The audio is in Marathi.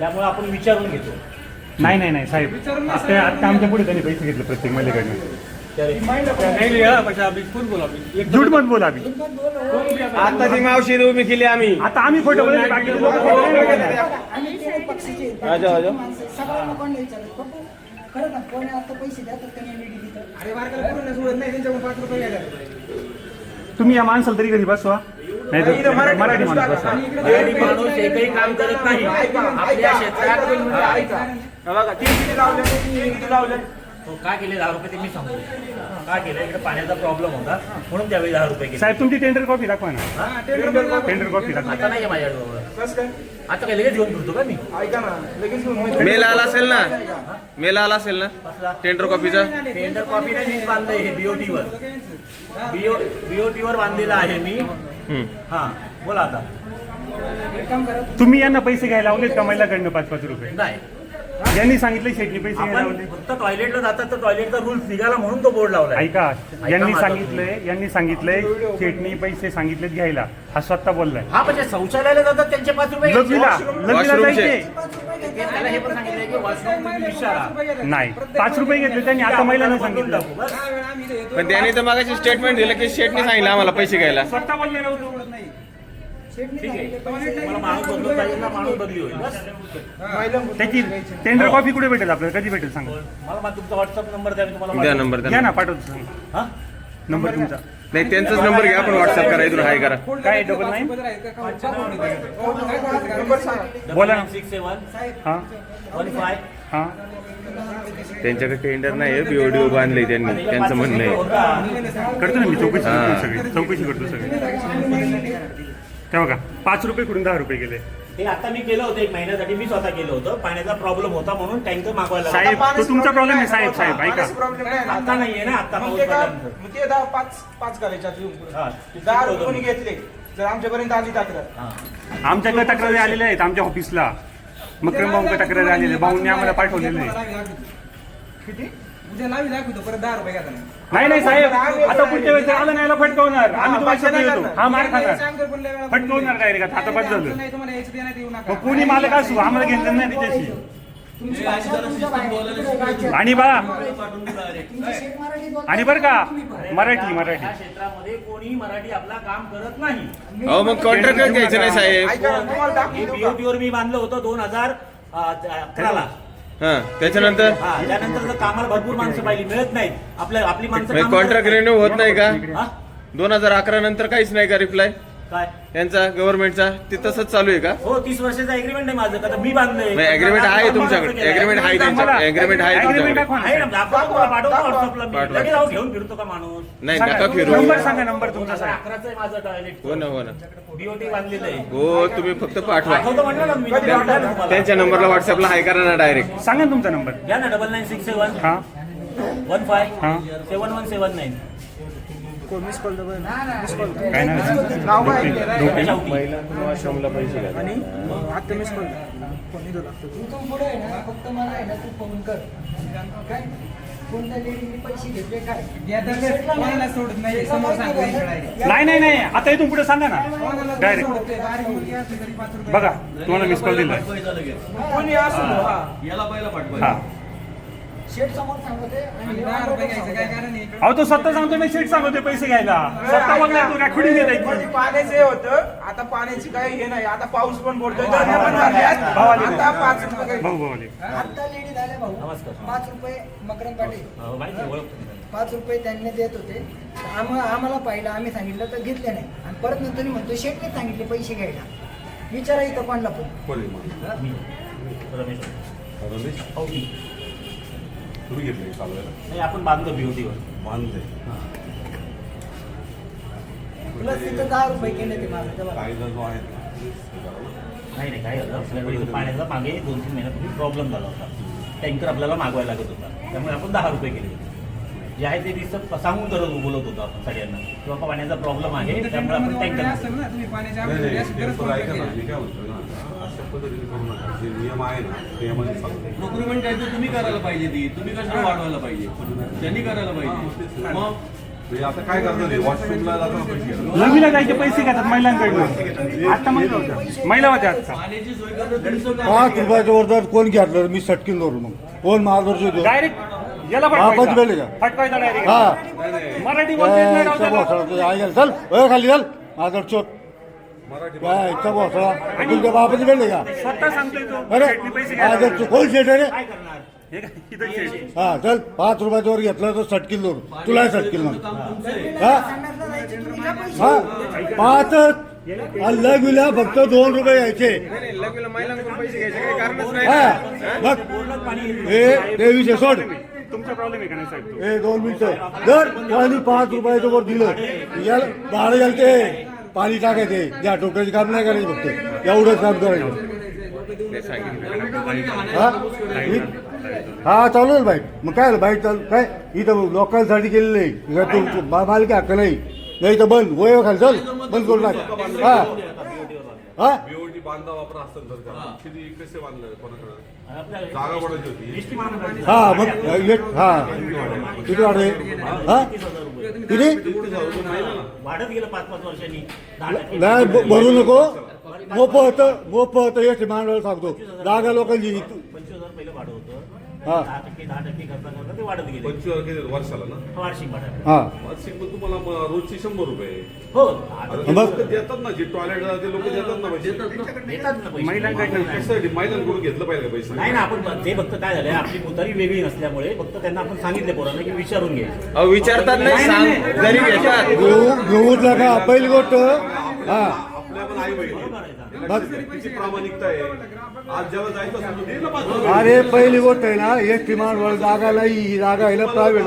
त्यामुळे आपण विचारून घेतो. नाही नाही नाही साहेब. आता आता आमच्या पुढे त्यांनी पैसे घेतले प्रत्येक महिलेकडनं. नहीं लिया बच्चा अभी खुद बोला अभी एक झूठ मत बोला अभी आता ती मावशी उभी केली आम्ही. आता आम्ही खोटं बोलले लोक. आम्ही पक्षीचे आहेत. माणसं सगळ्यांना खरं ना कोणी आता पैसे द्या तर त्यांनी नीट दिली अरे बारकाला पूर्ण सोडत नाही त्यांच्याकडून पाच रुपये घ्यायला तुम्ही या माणसाला तरी घरी बसवा. नाही तर मराठी माणूस बसवा आणि माणूस एकही काम करत नाही. आपल्या क्षेत्रात बघा तीन किती लावले? तीन किती लावले? तो का केले? दहा रुपये ते मी सांगतो. का केलं? इकडे पाण्याचा प्रॉब्लेम होता. म्हणून त्यावेळी दहा रुपये केले. साहेब तुमची टेंडर कॉपी दाखवा ना. टेंडर कॉपी दाखवा. आता नाही माझ्याजवळ. कसं काय? आता काय लगेच घेऊन फिरतो का मी? ऐका ना लगेच घेऊन मी- मेल आला असेल ना? मेल आला असेल ना? कसला? टेंडर कॉपीचा टेंडर कॉपी नाही मीच बांधलंय हे बीओटी वर. बीओ बीओटी वर बांधलेलं आहे मी. हम्म. हा बोला आता. तुम्ही यांना पैसे घ्यायला लावलेत का महिलाकडनं पाच पाच रुपये? नाही. यांनी सांगितलं शेटनी पैसे आपण लावले. फक्त टॉयलेटला जातात तर टॉयलेटचा रूल्स निघाला म्हणून तो बोर्ड लावलाय. ऐका यांनी माझं. सांगितलंय यांनी सांगितलंय शेटनी पैसे सांगितलेत घ्यायला. हा स्वतः बोललाय. हा म्हणजे शौचालयाला जातात त्यांचे पाच रुपये. लग्नीला. जायचे. ते त्याला हे पण सांगितलंय की वॉशरूम विचारा. नाही पाच रुपये घेतले त्यांनी आता महिलांना सांगितलं. पण त्यांनी तर मागाशी स्टेटमेंट दिलं की शेटने सांगितलं आम्हाला पैसे घ्यायला. स्वतः बोलले शेटणी ठीक आहे. मला माणूस बदलून पाहिजे ना माणूस बदली होईल बस. त्याची टेंडर कॉपी कुठे भेटेल आपल्याला? कधी भेटेल सांगा? मला मा- तुमचा व्हॉट्सअप नंबर द्या मी तुम्हाला द्या पाठवतो. नंबर घ्या ना पाठवतो सांगा हा? नंबर तुमचा. नाही त्यांचाच नंबर घ्या आपण व्हॉट्सअप करा इथून हाय करा. काय डबल नाईन बोला ना. सिक्स सेवन हा. वन फाय हा त्यांच्याकडे टेंडर नाही बीओडीओ बांधले त्यांनी. त्यांचं म्हणणं आहे. करतो ना मी चौकशी हा. करतो सगळी. चौकशी करतो सगळी. तेव्हा का पाच रुपये कडून दहा रुपये गेले हे आता मी केलं होतं एक महिन्यासाठी मी स्वतः केलं होतं पाण्याचा प्रॉब्लेम होता म्हणून टँकर मागवायला साहेब. तो तुमचा प्रॉब्लेम आहे साहेब साहेब ऐका प्रॉब्लेम नाही ना. आता नाहीये ना आता मग पाऊस ते का- पडल्यानंतर. मग ते दहा पाच पाच करायच्या हा. दहा रुपये कोणी घेतले जर आमच्यापर्यंत आली तक्रार हा. आमच्याकडे तक्रारी आलेल्या आहेत आमच्या ऑफिसला मक्रम भाऊंकडे तक्रारी आलेल्या आहेत भाऊंनी आम्हाला पाठवलेलं आहे किती उद्या लावी दाखवतो परत दहा रुपये घेता नाही नाही नाही साहेब आता पुढच्या वेळेस आलं नाही फटकवणार. आम्ही तुम्हाला देतो. हा मार खाणार फटकवणार डायरेक्ट आता बस झालं. नाही तुम्हाला यायचं देण्यात येऊ नका. मग कोणी मालक असू आम्हाला घेतलं नाही त्याच्याशी. तुमची भाषा तुमच्या बाहेर. आणि बा तुमची शेट मराठी बोलता, आणि बरं का. मराठी मराठी. क्षेत्रामध्ये कोणी मराठी आपला काम करत नाही. अहो मग कॉन्ट्रॅक्टर घ्यायचं नाही साहेब. ऐका ना, तुम्हाला दाखवून देऊ का? बीओटी वर मी बांधलं होतं दोन हजार अकराला. हा त्याच्यानंतर हा त्यानंतर जर कामाला भरपूर माणसं पाहिली मिळत नाहीत आपल्या आपली माणसं काम कॉन्ट्रॅक्ट रिन्यू होत नाही का. हा? दोन हजार अकरा नंतर काहीच नाही का रिप्लाय काय? त्यांचा गव्हर्नमेंटचा ते तसंच चालू आहे का? हो तीस वर्षाचा अग्रीमेंट आहे माझं का मी बांधलंय. अग्रीमेंट आहे तुमच्याकडे. अग्रीमेंट आहे अग्रीमेंट आहे Agreement तुमच्याकडे. दाखवा ना, आहे ना साहेब. दाखवा तुम्हाला पाठवतो व्हॉट्सअपला मी. पाठवा. लगेच जाऊन घेऊन फिरतो का माणूस? नाही नका फिरू. नंबर सांगा नंबर तुमचा साहेब अकराचं आहे माझं टॉयलेट हो ना हो ना. बीओटी बांधलेलं आहे. हो तुम्ही फक्त पाठवा. पाठवतो म्हणलं ना मी. त्या- तुम्हाला. त्यांच्या नंबरला व्हॉट्सअपला हाय करा ना डायरेक्ट सांगा ना तुमचा नंबर घ्या ना डबल नाईन सिक्स सेवन हा. वन फाय हा. सेवन वन सेवन नाईन काय नाव नाव काय? डोके. आश्रमला पैसे घ्या. आणि आता मिस कॉल इथून पुढे आहे ना फक्त मला आहे ना तू फोन कर. काय? कोणत्या लेडीने पैसे घेतले काय? कोणाला सोडत नाही समोर. नाही नाही नाही. आता इथून पुढे सांगा ना. डायरेक्ट बघा तुम्हाला मिस कॉल दिलाय. कोणी असो हा. हा. शेट समोर सांगते आणि आणि दहा रुपये घ्यायचं काय कारण आहे इकडे? अहो तो स्वतः सांगतो मी सीट सांगतोय पैसे घ्यायला. स्वतः बघला तू रेकॉर्डिंगमध्ये घेत पाण्याचं हे होतं आता पाण्याची काही हे नाही आता पाऊस पण पडतोय धरणे पण झाल्यात. भाव आले. आता पाच रुपये काही- भाऊ भाऊ आले. आता लेडी झाले भाऊ. नमस्कार. पाच रुपये मकरंद पाटील. हो, मी. पाच रुपये त्यांनी देत होते. आम्हाला आम्हाला पाहिलं आम्ही सांगितलं तर घेतले नाही. आणि परत नंतर म्हणतो शेटने सांगितले पैसे घ्यायला. विचारा इथं कोणला पण. मी. रमेश. हो तुम्ही घेतले चालवायला नाही आपण बांधतो बीओटीवर बांधले. प्लस तिथं दहा रुपये केले ते माझं तेव्हा. काही जण जो आहेत ना, ते करावं. नाही नाही काय झालं आपल्याकडे इथं पाण्याचा मागे दोन तीन महिन्यापूर्वी प्रॉब्लेम झाला होता. टँकर आपल्याला मागवायला लागत होता. त्यामुळे आपण दहा रुपये केले. जे आहे ते दिसत सांगून करत बोलत होतो आपण सगळ्यांना. की बाबा पाण्याचा प्रॉब्लेम आहे त्यामुळे आपण टँकर असेल ना काय म्हणतो ना अशा पद्धतीने करू नका. जे नियम आहे ना ते नियमाने चालू प्रोक्युरमेंट काय तर तुम्ही करायला पाहिजे ती. तुम्ही कशाला वाढवायला पाहिजे? त्यांनी करायला पाहिजे. मग म्हणजे आता काय करणार वॉशरूमला जाताना पैसे घेणार. लग्नीला जायचे पैसे घेतात महिलांकडनं. आता महिला होत्या. महिला होत्या पाच रुपयाच्या कोण घेतलं? मी सटकीन धरू मग कोण देतो डायरेक्ट याला बापाची डायरेक्ट हा. मराठी बोलता येत नाही राव त्याला. चल. खाली चल. माझं चोट काय इच्छा भोसळा तुमच्या बापाची आहे का स्वतः सांगतोय तो अरे शेटने पैसे घ्यायला माझं कोण शेट रे? हे काय? इथं शेट. हा चल. पाच रुपयाच्या वर घेतलं तर सटकील धरू तुला सटकील मग हा? हा? पाच. अल्ला विला फक्त दोन रुपये यायचे लग्नाला महिलांकडून पैसे घ्यायचे काही कारणच नाही. हा. बघ. हे ते विषय सोड. तुमचा प्रॉब्लेम आहे का नाही साहेब ए दोन मिनिटं. जर कोणी पाच रुपयाचं वर दिलं. याला बाळ घालते पाणी टाकायचे. या टोक्याचे काम नाही करायचे फक्त. एवढंच काम करायचं. हा? हा चालू ना बाईक. मग काय झालं? बाईक चालू काय? इथं लोकांसाठी केलेलं आहे. इथं तू- मा- मालकी हक्क नाही. नाही तर बंद. वय खाल चल. बंद करून टाक. हा. हा? बीओटी बांधा वापर असतात जर का किती कसे बांधले कोणाकडे जागा पडायची होती. हा मग एक हा. किती वाढे हा? किती? वाढत गेलं पाच पाच वर्षांनी. नाही ब- भरू नको. मोफत मोफत एस मांडवाला सांगतो. जागा लोकांची पंचवीस हजार पहिलं भाडं होतं. हा. दहा टक्के दहा टक्के करता करता ते वाढत गेले. पंचवीस वर्षाला ना? वार्षिक भाडं हा. वार्षिक मग तुम्हाला म- रोजची शंभर रुपये. हो बघ. देतात ना जे टॉयलेट ते लोक देतात ना पैसे. देतात ना. पैसे. महिलांकडनं नाही. कशासाठी महिलांकडून घेतलं पाहिजे का पैसे. नाही ना आपण ते फक्त काय झालंय आपली मुतारी वेगळी नसल्यामुळे फक्त त्यांना आपण सांगितले पोरांना की विचारून घ्यायचं अहो विचारतात नाही सांग. जरी घेतात. घेऊ घेऊच नका पहिली गोष्ट हा. आपल्या पण आई बहिणी बघ. किती प्रामाणिकता आहे. आज ज्याला जायचं असेल तर दे ना पाच रुपये. अरे पहिली गोष्ट आहे ना एस मांडवाला जागा नाही ही जागा आहे ना प्रायव्हेट